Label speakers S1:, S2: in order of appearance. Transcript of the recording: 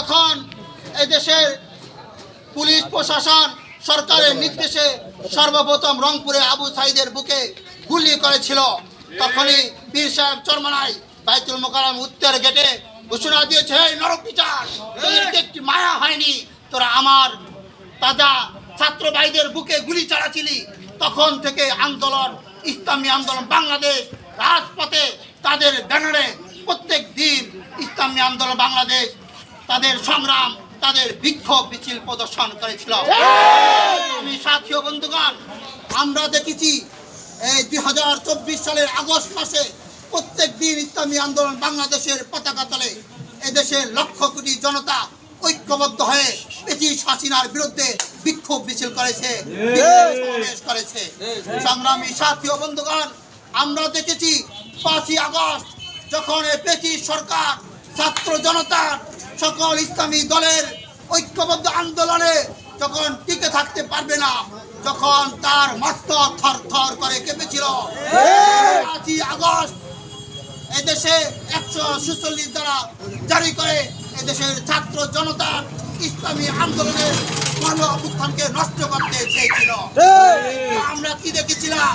S1: যখন এদেশের পুলিশ প্রশাসন সরকারের নির্দেশে সর্বপ্রথম রংপুরে আবু সাইদের বুকে গুলি করেছিল, তখনই বীর সাহেব চরমানাই বাইতুল মোকারম উত্তর গেটে ঘোষণা দিয়েছে, "এই নরক বিচার একটি মায়া হয়নি, তোরা আমার তাজা ছাত্র ভাইদের বুকে গুলি চালাছিলি তখন থেকে আন্দোলন, ইসলামী আন্দোলন, বাংলাদেশ রাজপথে তাদের ব্যানারে প্রত্যেক দিন ইসলামী আন্দোলন, বাংলাদেশ তাদের সংগ্রাম, তাদের বিক্ষোভ মিছিল প্রদর্শন করেছিল। আমি সাথী বন্ধুগণ, আমরা দেখেছি এই দুই হাজার চব্বিশ সালের আগস্ট মাসে প্রত্যেক দিন ইসলামী আন্দোলন বাংলাদেশের পতাকা তলে এদেশের লক্ষ কোটি জনতা ঐক্যবদ্ধ হয়ে ব্রিটিশ হাসিনার বিরুদ্ধে বিক্ষোভ মিছিল করেছে করেছে। সংগ্রামী সাথী বন্ধুগণ, আমরা দেখেছি পাঁচই আগস্ট যখন ব্রিটিশ সরকার ছাত্র জনতার সকল ইসলামী দলের ঐক্যবদ্ধ আন্দোলনে যখন টিকে থাকতে পারবে না যখন তার মস্তক থর থর করে কেঁপেছিল। পাঁচই আগস্ট এদেশে একশো সুচল্লিশ দ্বারা জারি করে এদেশের ছাত্র জনতা ইসলামী আন্দোলনের গণ অভ্যুত্থানকে নষ্ট করতে চেয়েছিল। আমরা কি দেখেছিলাম?